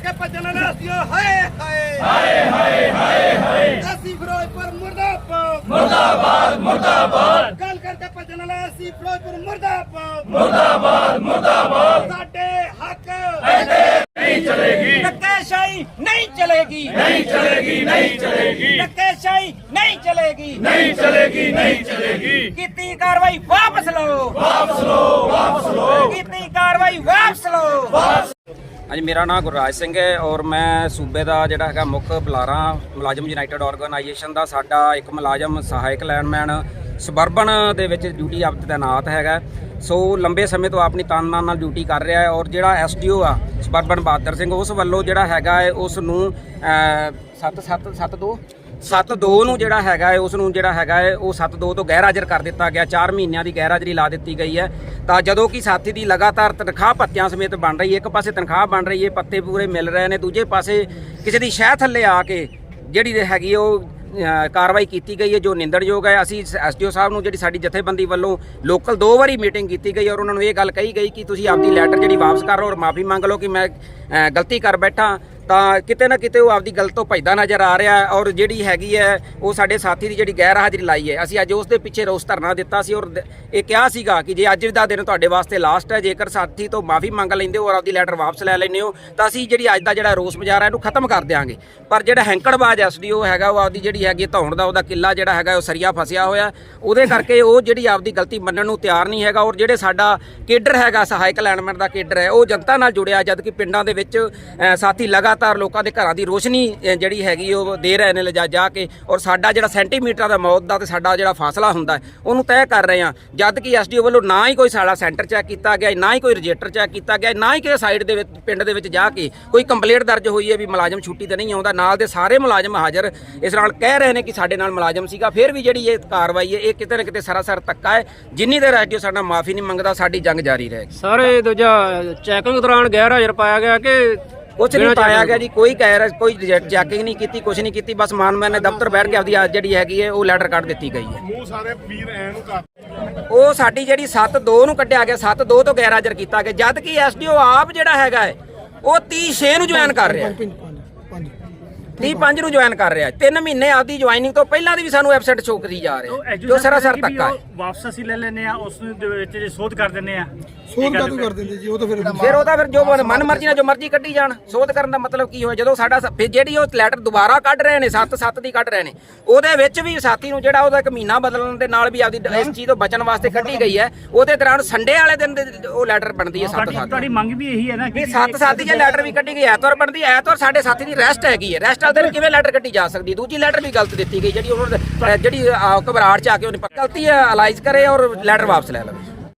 के पचनना दियो हाय हाय हाय। हाय हाय हाय ऐसी फ्रोय पर मुर्दाबाद। मुर्दाबाद मुर्दाबाद। गल करके पचनना ऐसी फ्रोय पर मुर्दाबाद। मुर्दाबाद मुर्दाबाद। साडे हक। ऐसे नहीं चलेगी। धक्केशाही नहीं चलेगी। नहीं चलेगी नहीं चलेगी। धक्केशाही नहीं चलेगी। नहीं चलेगी नहीं चलेगी। कितनी कार्रवाई वापस लो। वापस लो वापस लो। कितनी कार्रवाई वापस लो। वापस ਹਾਂਜੀ, ਮੇਰਾ ਨਾਮ ਗੁਰਰਾਜ ਸਿੰਘ ਹੈ ਔਰ ਮੈਂ ਸੂਬੇ ਦਾ ਜਿਹੜਾ ਹੈਗਾ ਮੁੱਖ ਬੁਲਾਰਾ, ਮੁਲਾਜ਼ਮ ਯੂਨਾਈਟਿਡ ਆਰਗੇਨਾਈਜੇਸ਼ਨ ਦਾ, ਸਾਡਾ ਇੱਕ ਮੁਲਾਜ਼ਮ ਸਹਾਇਕ ਲਾਈਨਮੈਨ ਸਬਰਬਨ ਦੇ ਵਿੱਚ ਡਿਊਟੀ ਆਪ ਤੈਨਾਤ ਹੈਗਾ। ਸੋ ਲੰਬੇ ਸਮੇਂ ਤੋਂ ਆਪਣੀ ਤਨਮਾਨ ਨਾਲ ਡਿਊਟੀ ਕਰ ਰਿਹਾ ਹੈ ਔਰ ਜਿਹੜਾ ਐਸਡੀਓ ਆ ਸਬਰਬਨ ਬਹਾਦਰ ਸਿੰਘ, ਉਸ ਵੱਲੋਂ ਜਿਹੜਾ ਹੈਗਾ ਹੈ, ਉਸ ਨੂੰ 7772 72 ਨੂੰ ਜਿਹੜਾ ਹੈਗਾ ਹੈ, ਉਸ ਨੂੰ ਜਿਹੜਾ ਹੈਗਾ ਹੈ, ਉਹ 72 ਤੋਂ ਗੈਰ ਹਾਜ਼ਰ ਕਰ ਦਿੱਤਾ ਗਿਆ। 4 ਮਹੀਨਿਆਂ ਦੀ ਗੈਰ ਹਾਜ਼ਰੀ ਲਾ ਦਿੱਤੀ ਗਈ ਹੈ। ਤਾਂ ਜਦੋਂ ਕਿ ਸਾਥੀ ਦੀ ਲਗਾਤਾਰ ਤਨਖਾਹ ਪੱਤਿਆਂ ਸਮੇਤ ਬਣ ਰਹੀ ਹੈ, ਇੱਕ ਪਾਸੇ ਤਨਖਾਹ ਬਣ ਰਹੀ ਹੈ, ਪੱਤੇ ਪੂਰੇ ਮਿਲ ਰਹੇ ਨੇ, ਦੂਜੇ ਪਾਸੇ ਕਿਸੇ ਦੀ ਸ਼ਹਿ ਥੱਲੇ ਆ ਕੇ ਜਿਹੜੀ ਹੈਗੀ ਉਹ ਕਾਰਵਾਈ ਕੀਤੀ ਗਈ ਹੈ, ਜੋ ਨਿੰਦਣਯੋਗ ਹੈ। ਅਸੀਂ ਐਸਡੀਓ ਸਾਹਿਬ ਨੂੰ ਜਿਹੜੀ ਸਾਡੀ ਜਥੇਬੰਦੀ ਵੱਲੋਂ ਲੋਕਲ ਦੋ ਵਾਰੀ ਮੀਟਿੰਗ ਕੀਤੀ ਗਈ ਔਰ ਉਹਨਾਂ ਨੂੰ ਇਹ ਗੱਲ ਕਹੀ ਗਈ ਕਿ ਤੁਸੀਂ ਆਪਦੀ ਲੈਟਰ ਜਿਹੜੀ ਵਾਪਸ ਕਰ ਲਓ ਔਰ ਮਾਫੀ ਮੰਗ ਲਓ ਕਿ ਮੈਂ ਗਲਤੀ ਕਰ ਬੈਠਾ। ਤਾਂ ਕਿਤੇ ਨਾ ਕਿਤੇ ਉਹ ਆਪਦੀ ਗਲਤ ਤੋਂ ਭੱਜਦਾ ਨਜ਼ਰ ਆ ਰਿਹਾ ਔਰ ਜਿਹੜੀ ਹੈਗੀ ਹੈ, ਉਹ ਸਾਡੇ ਸਾਥੀ ਦੀ ਜਿਹੜੀ ਗੈਰ ਹਾਜ਼ਰੀ ਲਾਈ ਹੈ। ਅਸੀਂ ਅੱਜ ਉਸ ਦੇ ਪਿੱਛੇ ਰੋਸ ਧਰਨਾ ਦਿੱਤਾ ਸੀ ਔਰ ਇਹ ਕਿਹਾ ਸੀਗਾ ਕਿ ਜੇ ਅੱਜ ਦਾ ਦਿਨ ਤੁਹਾਡੇ ਵਾਸਤੇ ਲਾਸਟ ਹੈ, ਜੇਕਰ ਸਾਥੀ ਤੋਂ ਮਾਫੀ ਮੰਗ ਲੈਂਦੇ ਹੋ ਔਰ ਆਪਦੀ ਲੈਟਰ ਵਾਪਸ ਲੈ ਲੈਂਦੇ ਹੋ, ਤਾਂ ਅਸੀਂ ਜਿਹੜੀ ਅੱਜ ਦਾ ਜਿਹੜਾ ਰੋਸ ਮੁਜ਼ਾਹਰਾ ਇਹਨੂੰ ਖਤਮ ਕਰ ਦਿਆਂਗੇ। ਪਰ ਜਿਹੜਾ ਹੈਂਕੜਬਾਜ਼ ਐਸਡੀਓ ਹੈਗਾ, ਉਹ ਆਪਦੀ ਜਿਹੜੀ ਹੈਗੀ ਧੌਣ ਦਾ, ਉਹਦਾ ਕਿੱਲਾ ਜਿਹੜਾ ਹੈਗਾ, ਉਹ ਸਰੀਆ ਫਸਿਆ ਹੋਇਆ। ਉਹਦੇ ਕਰਕੇ ਉਹ ਜਿਹੜੀ ਆਪਦੀ ਗਲਤੀ ਮੰਨਣ ਨੂੰ ਤਿਆਰ ਨਹੀਂ ਹੈਗਾ ਔਰ ਜਿਹੜੇ ਸਾਡਾ ਕੇਡਰ ਹੈਗਾ, ਸਹਾਇਕ ਲਾਈਨਮੈਨ ਦਾ ਕੇਡਰ ਹੈ, ਉਹ ਜਨਤਾ ਨਾਲ ਜੁੜਿਆ ਜਦ ਕਿ ਪਿੰਡਾਂ ਦੇ ਵਿੱਚ ਸਾਥੀ ਲਗਾਤਾਰ ਲੋਕਾਂ ਦੇ ਘਰਾਂ ਦੀ ਰੋਸ਼ਨੀ ਅ, ਜਿਹੜੀ ਹੈਗੀ ਉਹ ਦੇ ਰਹੇ ਨੇ ਲਿਜਾ ਜਾ ਕੇ। ਔਰ ਸਾਡਾ ਜਿਹੜਾ ਸੈਂਟੀਮੀਟਰ ਦਾ ਮੌਤ ਦਾ ਤੇ ਸਾਡਾ ਜਿਹੜਾ ਫਾਸਲਾ ਹੁੰਦਾ ਹੈ ਉਹਨੂੰ ਤੈਅ ਕਰ ਰਹੇ ਆ ਜਦ ਕਿ ਐਸਡੀਓ ਵੱਲੋਂ ਨਾ ਹੀ ਕੋਈ ਸਾਡਾ ਸੈਂਟਰ ਚੈੱਕ ਕੀਤਾ ਗਿਆ ਨਾ ਹੀ ਕੋਈ ਰਜਿਸਟਰ ਚੈੱਕ ਕੀਤਾ ਗਿਆ ਨਾ ਹੀ ਕਿਸੇ ਸਾਈਡ ਦੇ ਵਿੱਚ ਪਿੰਡ ਦੇ ਵਿੱਚ ਜਾ ਕੇ ਕੋਈ ਕੰਪਲੇਂਟ ਦਰਜ ਹੋਈ ਹੈ ਵੀ ਮੁਲਾਜ਼ਮ ਛੁੱਟੀ ਤੇ ਨਹੀਂ ਆਉਂਦਾ। ਨਾਲ ਦੇ ਸਾਰੇ ਮੁਲਾਜ਼ਮ ਹਾਜ਼ਰ। ਇਸ ਨਾਲ ਕਹਿ ਰਹੇ ਨੇ ਕਿ ਸਾਡੇ ਨਾਲ ਮੁਲਾਜ਼ਮ ਸੀਗਾ। ਫਿਰ ਵੀ ਜਿਹੜੀ ਇਹ ਕਾਰਵਾਈ ਹੈ ਇਹ ਕਿਤੇ ਨਾ ਕਿਤੇ ਸਰਾਸਰ ਧੱਕਾ ਹੈ। ਜਿੰਨੀ ਦੇਰ ਐਸਡੀਓ ਸਾਡਾ ਮਾਫੀ ਨਹੀਂ ਮੰਗਦਾ ਸਾਡੀ ਜੰਗ ਜਾਰੀ ਰਹੇਗੀ। ਸਾਰੇ ਦੂਜਾ ਚੈਕਿੰਗ ਦੌਰਾਨ ਗੈਰ ਹਾਜ਼ਰ ਪਾਇਆ ਗਿਆ ਕਿ ਕੁਛ ਨਹੀਂ ਪਾਇਆ ਗਿਆ ਜੀ ਕੋਈ ਕਹਿ ਕੋਈ ਚੈਕਿੰਗ ਨਹੀਂ ਕੀਤੀ ਕੁਛ ਨਹੀਂ ਕੀਤੀ ਬਸ ਮਾਨਮੈਨ ਨੇ ਦਫ਼ਤਰ ਬੈਠ ਕੇ ਆਪਦੀ ਜਿਹੜੀ ਹੈਗੀ ਹੈ ਉਹ ਲੈਟਰ ਕੱਢ ਦਿੱਤੀ ਗਈ ਹੈ। ਮੂੰਹ ਸਾਰੇ ਵੀਰ ਐ ਨੂੰ ਕਰ ਉਹ ਸਾਡੀ ਜਿਹੜੀ 7-2 ਨੂੰ ਕੱਢਿਆ ਗਿਆ 7-2 ਤੋਂ ਗੈਰ ਹਾਜ਼ਰ ਕੀਤਾ ਗਿਆ ਜਦ ਕਿ ਐਸਡੀਓ ਆਪ ਜਿਹੜਾ ਹੈਗਾ ਹੈ ਉਹ 30-6 ਨੂੰ ਜੁਆਇਨ ਕਰ ਰਿਹਾ ਹੈ। 30-5 ਨੂੰ ਜੁਆਇਨ ਕਰ ਰਿਹਾ ਹੈ। 3 ਮਹੀਨੇ ਆਪਦੀ ਜੁਆਇਨਿੰਗ ਤੋਂ ਪਹਿਲਾਂ ਦੀ ਵੀ ਸਾਨੂੰ ਐਬਸੈਂਟ ਸ਼ੋ ਕਰੀ ਜਾ ਰਿਹਾ ਜੋ ਸਰਾਸਰ ਧੱਕਾ ਹੈ ਵਾਪਸ ਅਸੀਂ ਲੈ ਲੈਨੇ ਆ ਉਸ ਦੇ ਵਿੱਚ ਜੇ ਸੋਧ ਕਰ ਦਿੰਨੇ ਆ ਸੋਧ ਕਾਹਤੋਂ ਕਰ ਦਿੰਦੇ ਜੀ। ਉਹ ਤਾਂ ਫਿਰ ਫਿਰ ਉਹਦਾ ਫਿਰ ਜੋ ਮਨ ਮਰਜ਼ੀ ਨਾਲ ਜੋ ਮਰਜ਼ੀ ਕੱਢੀ ਜਾਣ ਸੋਧ ਕਰਨ ਦਾ ਮਤਲਬ ਕੀ ਹੋਇਆ? ਜਦੋਂ ਸਾਡਾ ਸ- ਫਿਰ ਜਿਹੜੀ ਉਹ ਲੈਟਰ ਦੁਬਾਰਾ ਕੱਢ ਰਹੇ ਨੇ 7-7 ਦੀ ਕੱਢ ਰਹੇ ਨੇ ਉਹਦੇ ਵਿੱਚ ਵੀ ਸਾਥੀ ਨੂੰ ਜਿਹੜਾ ਉਹਦਾ ਇੱਕ ਮਹੀਨਾ ਬਦਲਣ ਦੇ ਨਾਲ ਵੀ ਆਪਦੀ ਇਸ ਚੀਜ਼ ਤੋਂ ਬਚਣ ਵਾਸਤੇ ਕੱਢੀ ਗਈ ਹੈ ਉਹਦੇ ਦੌਰਾਨ ਸੰਡੇ ਵਾਲੇ ਦਿਨ ਦੇ ਉਹ ਲੈਟਰ ਬਣਦੀ ਹੈ ਤੁਹਾਡੀ 7-7 ਤੁਹਾਡੀ ਮੰਗ ਵੀ ਇਹੀ ਹੈ ਨਾ ਵੀ 7-7 ਦੀ ਜੇ ਲੈਟਰ ਵੀ ਕੱਢੀ ਗਈ ਐਤਵਾਰ ਬਣਦੀ ਐਤਵਾਰ ਸਾਡੇ ਸਾਥੀ ਦੀ ਰੈਸਟ ਹੈਗੀ ਹੈ। ਰੈਸਟ ਵਾਲੇ ਦਿਨ ਕਿਵੇਂ ਲੈਟਰ ਕੱਢੀ ਜਾ ਸਕਦੀ? ਦੂਜੀ ਲੈਟਰ ਵੀ ਗਲਤ ਦਿੱਤੀ ਗਈ ਜਿਹੜੀ ਉਹਨਾਂ ਨੇ ਅ, ਜਿਹੜੀ ਅ, ਘਬਰਾਹਟ ਚ ਆ ਕੇ ਉਹਨੇ ਗਲਤੀ ਅਲਾਈਜ਼ ਕਰੇ ਔਰ ਲੈਟਰ ਵਾਪਸ ਲੈ ਲਵੇ।